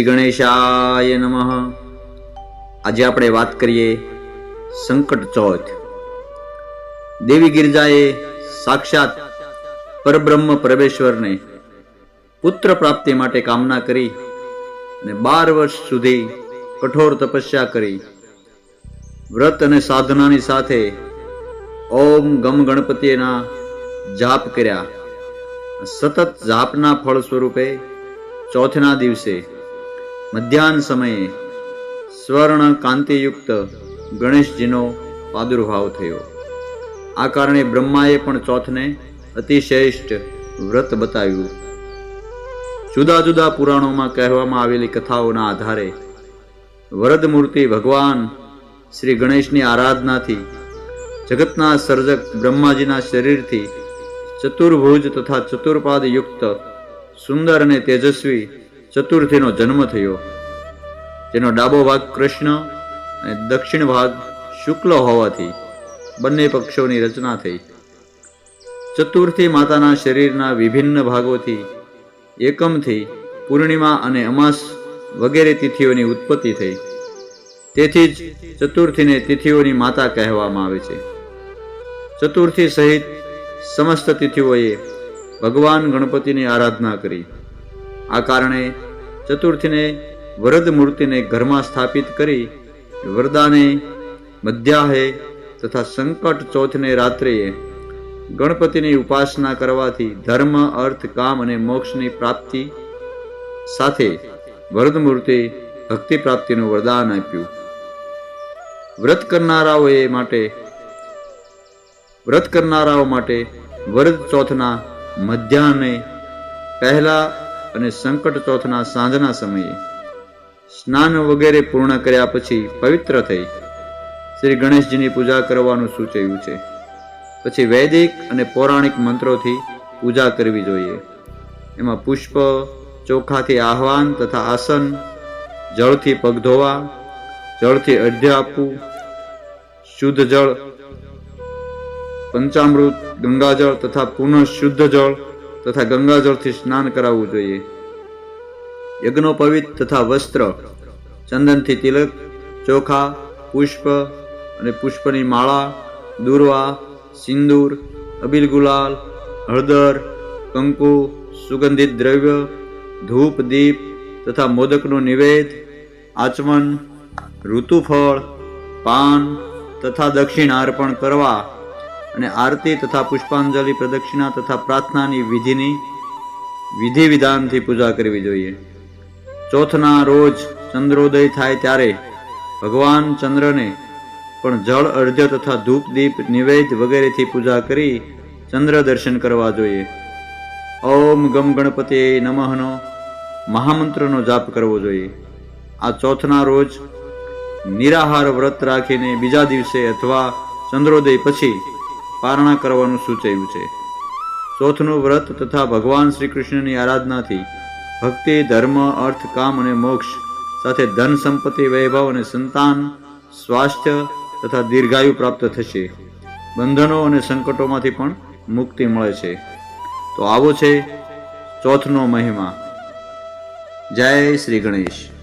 ગણેશાય નમઃ. આજે આપણે વાત કરીએ સંકટ ચોથ. દેવી ગિરજાએ સાક્ષાત પરબ્રહ્મ પરમેશ્વરને પુત્ર પ્રાપ્તિ માટે કામના કરી અને બાર વર્ષ સુધી કઠોર તપસ્યા કરી. વ્રત અને સાધનાની સાથે ઓમ ગમ ગણપતિના જાપ કર્યા. સતત જાપના ફળ સ્વરૂપે ચોથના દિવસે મધ્યાહન સમયે સ્વર્ણ કાંતિયુક્ત ગણેશજીનો પ્રાદુર્ભાવ થયો. આ કારણે બ્રહ્માએ પણ ચોથને અતિશ્રેષ્ઠ વ્રત બતાવ્યું. જુદા જુદા પુરાણોમાં કહેવામાં આવેલી કથાઓના આધારે વરદ મૂર્તિ ભગવાન શ્રી ગણેશની આરાધનાથી જગતના સર્જક બ્રહ્માજીના શરીરથી ચતુર્ભુજ તથા ચતુર્પાદ યુક્ત સુંદર અને તેજસ્વી ચતુર્થીનો જન્મ થયો. જેનો ડાબો ભાગ કૃષ્ણ અને દક્ષિણ ભાગ શુક્લ હોવાથી બંને પક્ષોની રચના થઈ. ચતુર્થી માતાના શરીરના વિભિન્ન ભાગોથી એકમથી પૂર્ણિમા અને અમાસ વગેરે તિથિઓની ઉત્પત્તિ થઈ. તેથી જ ચતુર્થીને તિથિઓની માતા કહેવામાં આવે છે. ચતુર્થી સહિત સમસ્ત તિથિઓએ ભગવાન ગણપતિની આરાધના કરી. આ કારણે ચતુર્થીને વરદ મૂર્તિને ઘરમાં સ્થાપિત કરી વરદાને મધ્યાહે તથા સંકટ ચોથને રાત્રે ગણપતિની ઉપાસના કરવાથી ધર્મ, અર્થ, કામ અને મોક્ષની પ્રાપ્તિ સાથે વરદ મૂર્તિ ભક્તિ પ્રાપ્તિનું વરદાન આપ્યું. વ્રત કરનારાઓએ માટે, વ્રત કરનારાઓ માટે વરદ ચોથના મધ્યાહને પહેલા અને સંકટ ચોથના સાંજના સમયે સ્નાન વગેરે પૂર્ણ કર્યા પછી પવિત્ર થઈ શ્રી ગણેશજીની પૂજા કરવાનું સૂચવ્યું છે. પછી વૈદિક અને પૌરાણિક મંત્રોથી પૂજા કરવી જોઈએ. એમાં પુષ્પ, ચોખાથી આહવાન તથા આસન, જળથી પગ ધોવા, જળથી અડધ્ય આપવું, શુદ્ધ જળ, પંચામૃત, ગંગાજળ તથા પુનઃ શુદ્ધ જળ તથા ગંગાજળથી સ્નાન કરાવવું જોઈએ. યજ્ઞોપવિત તથા વસ્ત્ર, ચંદનથી તિલક, ચોખા, પુષ્પ અને પુષ્પની માળા, દુર્વા, સિંદૂર અબીલ ગુલાલ હળદર, કંકુ, સુગંધિત દ્રવ્ય, ધૂપ, દીપ તથા મોદકનું નિવેદ, આચમન, ઋતુફળ, પાન તથા દક્ષિણા અર્પણ કરવા અને આરતી તથા પુષ્પાંજલિ, પ્રદક્ષિણા તથા પ્રાર્થનાની વિધિની વિધિ વિધાનથી પૂજા કરવી જોઈએ. ચોથના રોજ ચંદ્રોદય થાય ત્યારે ભગવાન ચંદ્રને પણ જળ, અર્ધ્ય તથા ધૂપ, દીપ, નિવેદ વગેરેથી પૂજા કરી ચંદ્ર દર્શન કરવા જોઈએ. ઓમ ગમ ગણપતિ નમઃનો મહામંત્રનો જાપ કરવો જોઈએ. આ ચોથના રોજ નિરાહાર વ્રત રાખીને બીજા દિવસે અથવા ચંદ્રોદય પછી પારણા કરવાનું સૂચવ્યું છે. ચોથનું વ્રત તથા ભગવાન શ્રી કૃષ્ણની આરાધનાથી ભક્તિ, ધર્મ, અર્થ, કામ અને મોક્ષ સાથે ધન સંપત્તિ, વૈભવ અને સંતાન, સ્વાસ્થ્ય તથા દીર્ઘાયુ પ્રાપ્ત થશે. બંધનો અને સંકટોમાંથી પણ મુક્તિ મળે છે. તો આવો છે ચોથનો મહિમા. જય શ્રી ગણેશ.